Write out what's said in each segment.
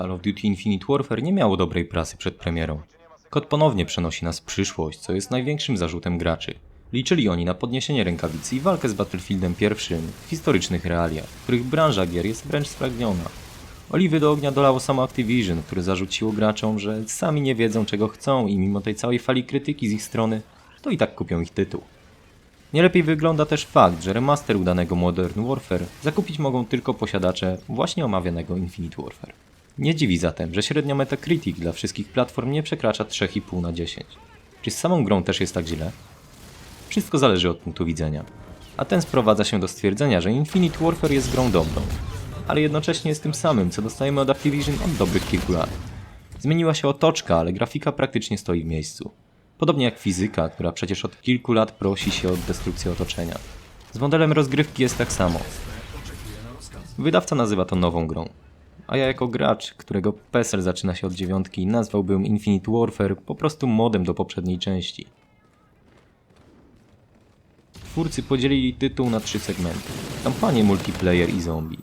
Call of Duty Infinite Warfare nie miało dobrej prasy przed premierą. Kod ponownie przenosi nas w przyszłość, co jest największym zarzutem graczy. Liczyli oni na podniesienie rękawicy i walkę z Battlefieldem pierwszym w historycznych realiach, w których branża gier jest wręcz spragniona. Oliwy do ognia dolało samo Activision, które zarzuciło graczom, że sami nie wiedzą czego chcą i mimo tej całej fali krytyki z ich strony, to i tak kupią ich tytuł. Nie lepiej wygląda też fakt, że remaster udanego Modern Warfare zakupić mogą tylko posiadacze właśnie omawianego Infinite Warfare. Nie dziwi zatem, że średnia Metacritic dla wszystkich platform nie przekracza 3,5 na 10. Czy z samą grą też jest tak źle? Wszystko zależy od punktu widzenia. A ten sprowadza się do stwierdzenia, że Infinite Warfare jest grą dobrą, ale jednocześnie jest tym samym, co dostajemy od Activision od dobrych kilku lat. Zmieniła się otoczka, ale grafika praktycznie stoi w miejscu. Podobnie jak fizyka, która przecież od kilku lat prosi się o destrukcję otoczenia. Z modelem rozgrywki jest tak samo. Wydawca nazywa to nową grą. A ja jako gracz, którego PESEL zaczyna się od dziewiątki, nazwałbym Infinite Warfare po prostu modem do poprzedniej części. Twórcy podzielili tytuł na trzy segmenty. Kampanię, multiplayer i zombie.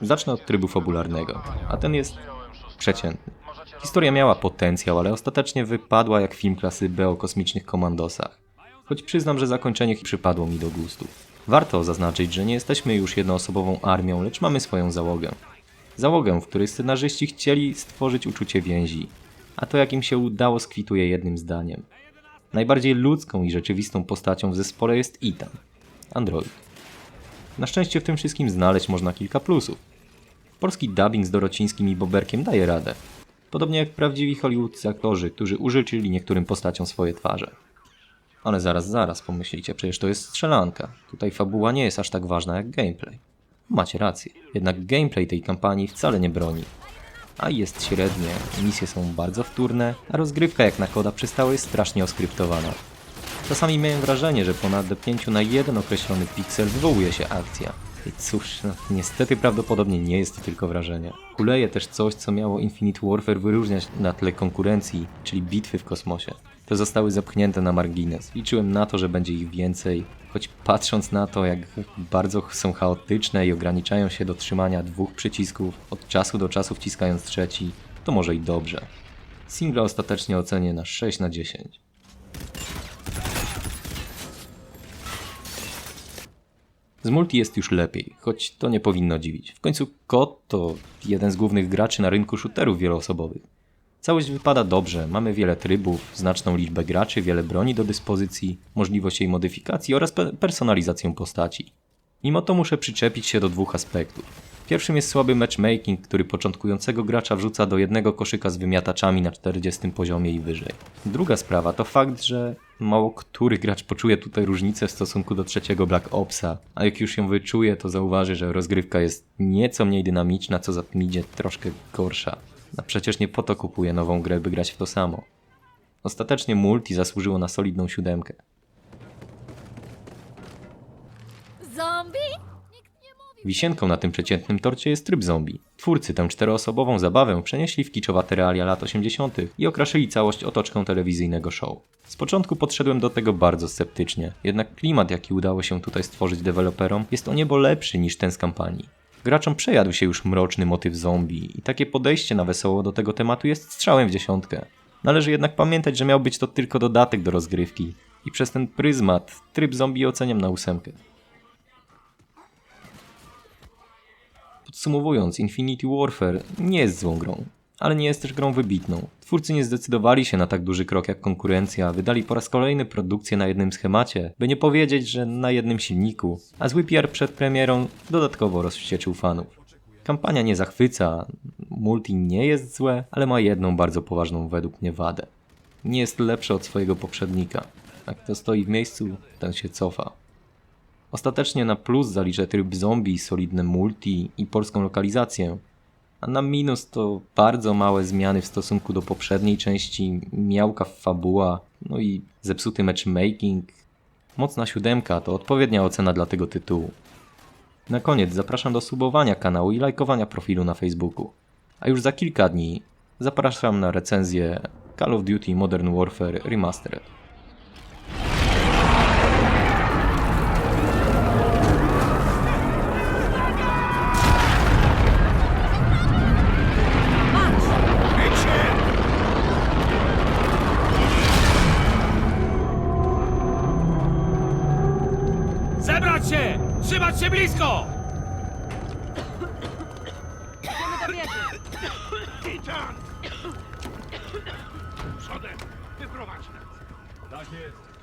Zacznę od trybu fabularnego, a ten jest przeciętny. Historia miała potencjał, ale ostatecznie wypadła jak film klasy B o kosmicznych komandosach. Choć przyznam, że zakończenie przypadło mi do gustu. Warto zaznaczyć, że nie jesteśmy już jednoosobową armią, lecz mamy swoją załogę. Załogę, w której scenarzyści chcieli stworzyć uczucie więzi, a to jak im się udało skwituje jednym zdaniem. Najbardziej ludzką i rzeczywistą postacią w zespole jest Ethan, android. Na szczęście w tym wszystkim znaleźć można kilka plusów. Polski dubbing z Dorocińskim i Boberkiem daje radę. Podobnie jak prawdziwi hollywoodzcy aktorzy, którzy użyczyli niektórym postaciom swoje twarze. Ale zaraz, zaraz, pomyślicie, przecież to jest strzelanka. Tutaj fabuła nie jest aż tak ważna jak gameplay. Macie rację, jednak gameplay tej kampanii wcale nie broni. A jest średnie, misje są bardzo wtórne, a rozgrywka jak na koda przystało jest strasznie oskryptowana. Czasami miałem wrażenie, że po nadepnięciu na jeden określony piksel wywołuje się akcja. I cóż, no, niestety prawdopodobnie nie jest to tylko wrażenie. Kuleje też coś, co miało Infinite Warfare wyróżniać na tle konkurencji, czyli bitwy w kosmosie. Te zostały zepchnięte na margines. Liczyłem na to, że będzie ich więcej, choć patrząc na to, jak bardzo są chaotyczne i ograniczają się do trzymania dwóch przycisków, od czasu do czasu wciskając trzeci, to może i dobrze. Singla ostatecznie ocenię na 6 na 10. Z multi jest już lepiej, choć to nie powinno dziwić. W końcu KOD to jeden z głównych graczy na rynku shooterów wieloosobowych. Całość wypada dobrze, mamy wiele trybów, znaczną liczbę graczy, wiele broni do dyspozycji, możliwość jej modyfikacji oraz pe personalizację postaci. Mimo to muszę przyczepić się do dwóch aspektów. Pierwszym jest słaby matchmaking, który początkującego gracza wrzuca do jednego koszyka z wymiataczami na 40 poziomie i wyżej. Druga sprawa to fakt, że mało który gracz poczuje tutaj różnicę w stosunku do trzeciego Black Opsa, a jak już ją wyczuje, to zauważy, że rozgrywka jest nieco mniej dynamiczna, co za tym idzie troszkę gorsza. A przecież nie po to kupuję nową grę, by grać w to samo. Ostatecznie multi zasłużyło na solidną siódemkę. Zombie? Wisienką na tym przeciętnym torcie jest tryb zombie. Twórcy tę czteroosobową zabawę przenieśli w kiczowate realia lat 80. i okraszyli całość otoczką telewizyjnego show. Z początku podszedłem do tego bardzo sceptycznie, jednak klimat jaki udało się tutaj stworzyć deweloperom jest o niebo lepszy niż ten z kampanii. Graczom przejadł się już mroczny motyw zombie i takie podejście na wesoło do tego tematu jest strzałem w dziesiątkę. Należy jednak pamiętać, że miał być to tylko dodatek do rozgrywki i przez ten pryzmat tryb zombie oceniam na ósemkę. Podsumowując, Infinity Warfare nie jest złą grą, ale nie jest też grą wybitną. Twórcy nie zdecydowali się na tak duży krok jak konkurencja, wydali po raz kolejny produkcję na jednym schemacie, by nie powiedzieć, że na jednym silniku, a zły PR przed premierą dodatkowo rozwścieczył fanów. Kampania nie zachwyca, multi nie jest złe, ale ma jedną bardzo poważną według mnie wadę. Nie jest lepsze od swojego poprzednika. A kto stoi w miejscu, ten się cofa. Ostatecznie na plus zaliczę tryb zombie, solidne multi i polską lokalizację. A na minus to bardzo małe zmiany w stosunku do poprzedniej części, miałka fabuła, no i zepsuty matchmaking. Mocna siódemka to odpowiednia ocena dla tego tytułu. Na koniec zapraszam do subowania kanału i lajkowania profilu na Facebooku. A już za kilka dni zapraszam na recenzję Call of Duty Modern Warfare Remastered. Trzymać się blisko! Idziemy do wieży! Titan! Przodem! Wyprowadź nas! Tak jest.